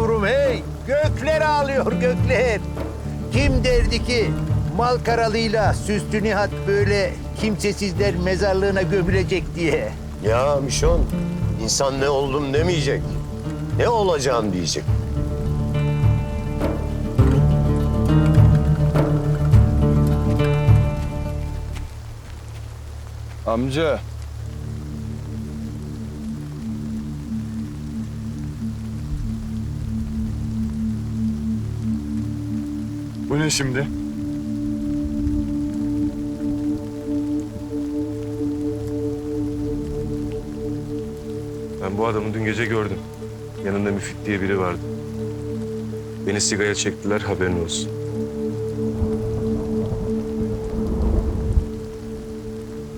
yavrum hey. Gökler ağlıyor gökler. Kim derdi ki mal karalığıyla Süslü Nihat böyle kimsesizler mezarlığına gömülecek diye. Ya Mişon, insan ne oldum demeyecek. Ne olacağım diyecek. Amca. Bu ne şimdi? Ben bu adamı dün gece gördüm. Yanında Müfit diye biri vardı. Beni sigaya çektiler haberin olsun.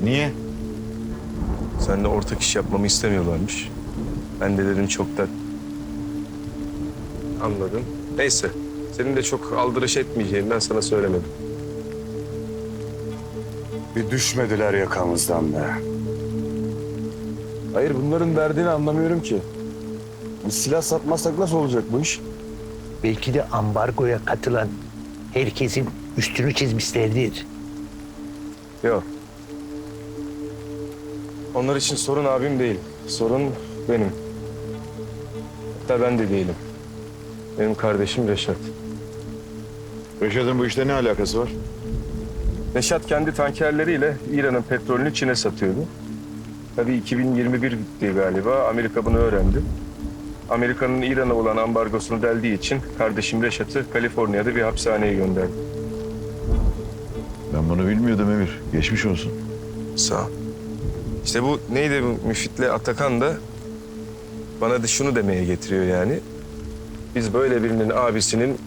Niye? Seninle ortak iş yapmamı istemiyorlarmış. Ben de dedim çoktan. Anladım. Neyse. Senin de çok aldırış etmeyeceğinden sana söylemedim. Bir düşmediler yakamızdan be. Hayır bunların derdini anlamıyorum ki. Biz silah satmazsak nasıl olacak bu iş? Belki de ambargoya katılan herkesin üstünü çizmişlerdir. Yok. Onlar için sorun abim değil. Sorun benim. Hatta ben de değilim. Benim kardeşim Reşat. Reşat'ın bu işte ne alakası var? Reşat kendi tankerleriyle İran'ın petrolünü Çin'e satıyordu. Tabii 2021 bitti galiba. Amerika bunu öğrendi. Amerika'nın İran'a olan ambargosunu deldiği için kardeşim Reşat'ı Kaliforniya'da bir hapishaneye gönderdi. Ben bunu bilmiyordum Emir. Geçmiş olsun. Sağ ol. İşte bu neydi bu Müfit'le Atakan da bana da şunu demeye getiriyor yani. Biz böyle birinin abisinin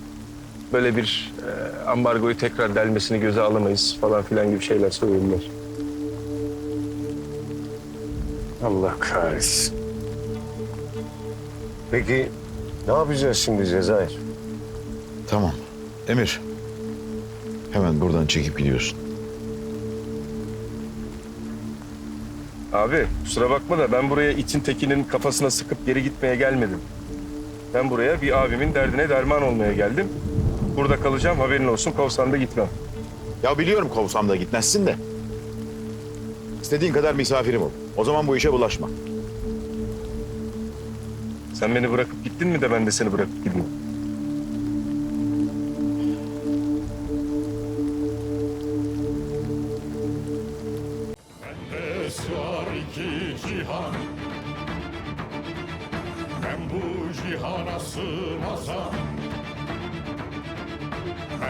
böyle bir e, ambargoyu tekrar delmesini göze alamayız falan filan gibi şeyler söylüyorlar. Allah kahretsin. Peki ne yapacağız şimdi Cezayir? Tamam. Emir. Hemen buradan çekip gidiyorsun. Abi kusura bakma da ben buraya itin tekinin kafasına sıkıp geri gitmeye gelmedim. Ben buraya bir abimin derdine derman olmaya geldim. Burada kalacağım haberin olsun kovsan da gitmem. Ya biliyorum kovsam da gitmezsin de. İstediğin kadar misafirim ol. O zaman bu işe bulaşma. Sen beni bırakıp gittin mi de ben de seni bırakıp gideyim. Sığar iki cihan Ben bu cihana sığmazam